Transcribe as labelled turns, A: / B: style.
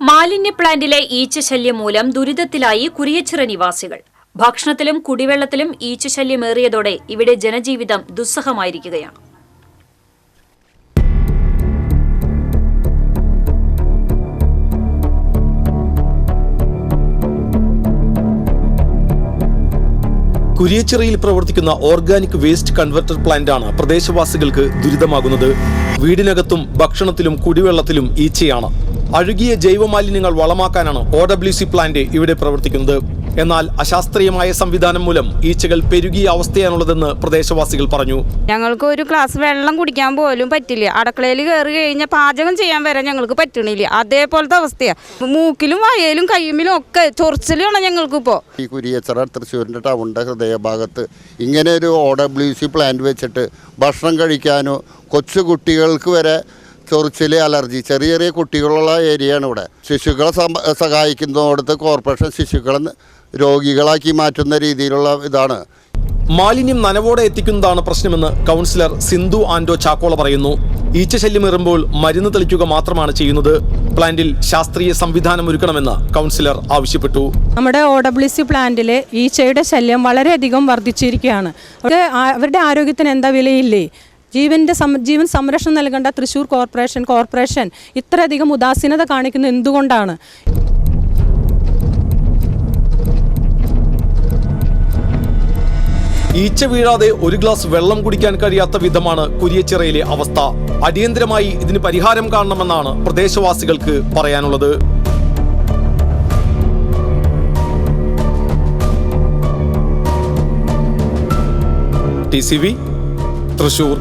A: മാലിന്യ പ്ലാന്റിലെ ഈച്ചശല്യം മൂലം ദുരിതത്തിലായി കുറിയച്ചിറ നിവാസികൾ. ഭക്ഷണത്തിലും കുടിവെള്ളത്തിലും ഈച്ചശല്യമേറിയതോടെ ഇവിടെ ജനജീവിതം ദുസ്സഹമായിരിക്കുകയാണ്.
B: കുരിയച്ചിറയിൽ പ്രവർത്തിക്കുന്ന ഓർഗാനിക് വേസ്റ്റ് കൺവെർട്ടർ പ്ലാന്റാണ് പ്രദേശവാസികൾക്ക് ദുരിതമാകുന്നത്. വീടിനകത്തും ഭക്ഷണത്തിലും കുടിവെള്ളത്തിലും ഈച്ചയാണ്. അഴുകിയ ജൈവമാലിന്യങ്ങൾ വളമാക്കാനാണ് ഒ ഡബ്ല്യു സി പ്ലാന്റ് ഇവിടെ പ്രവർത്തിക്കുന്നത്. എന്നാൽ അശാസ്ത്രീയമായ സംവിധാനം മൂലം ഈച്ചകൾ പെരുകിയ അവസ്ഥയാണുള്ളതെന്ന് പ്രദേശവാസികൾ പറഞ്ഞു.
C: ഞങ്ങൾക്ക് ഒരു ഗ്ലാസ് വെള്ളം കുടിക്കാൻ പോലും പറ്റില്ല. അടുക്കളയിൽ കയറി കഴിഞ്ഞാൽ പാചകം ചെയ്യാൻ വരെ ഞങ്ങൾക്ക് പറ്റണില്ല. അതേപോലത്തെ അവസ്ഥയാണ് മൂക്കിലും വയലും കയ്യുമിലും ഒക്കെ ചൊറിച്ചിലാണ് ഞങ്ങൾക്ക് ഇപ്പോൾ
D: ഈ കുരിയച്ചറ തൃശ്ശൂരിന്റെ ടൗണിന്റെ ഹൃദയഭാഗത്ത് ഇങ്ങനെ ഒരു ഒ ഡബ്ല്യു സി പ്ലാന്റ് വെച്ചിട്ട് ഭക്ഷണം കഴിക്കാനോ കൊച്ചു കുട്ടികൾക്ക് വരെ ചൊറിച്ചിൽ അലർജി ചെറിയ ചെറിയ കുട്ടികളുള്ള ഏരിയയാണ് ഇവിടെ. ശിശുക്കളെ സമ- സഹായിക്കുന്നിടത്ത് കോർപ്പറേഷൻ ശിശുക്കളെ രോഗികളാക്കി മാറ്റുന്ന രീതിയിലുള്ള ഇതാണ്.
B: മാലിന്യം നനവോടെ എത്തിക്കുന്നതാണ് പ്രശ്നമെന്ന് കൗൺസിലർ സിന്ധു ആൻഡോ ചാക്കോള പറയുന്നു. ഈച്ചശല്യമേറുമ്പോൾ മരുന്ന് തെളിക്കുക മാത്രമാണ് ചെയ്യുന്നത്. പ്ലാന്റിൽ ശാസ്ത്രീയ സംവിധാനം ഒരുക്കണമെന്ന് കൗൺസിലർ ആവശ്യപ്പെട്ടു.
E: നമ്മുടെ ഒ ഡബ്ല്യു സി പ്ലാന്റിലെ ഈച്ചയുടെ ശല്യം വളരെയധികം വർദ്ധിച്ചിരിക്കുകയാണ്. അവരുടെ ആരോഗ്യത്തിന് എന്താ വിലയില്ലേ? ജീവന്റെ ജീവൻ സംരക്ഷണം നൽകേണ്ട തൃശ്ശൂർ കോർപ്പറേഷൻ കോർപ്പറേഷൻ ഇത്രയധികം ഉദാസീനത കാണിക്കുന്നത് എന്തുകൊണ്ടാണ്?
B: ഈച്ച വീഴാതെ ഒരു ഗ്ലാസ് വെള്ളം കുടിക്കാൻ കഴിയാത്ത വിധമാണ് കുരിയച്ചിറയിലെ അവസ്ഥ. അടിയന്തരമായി ഇതിന് പരിഹാരം കാണണമെന്നാണ് പ്രദേശവാസികൾക്ക് പറയാനുള്ളത്. T C V Thrissur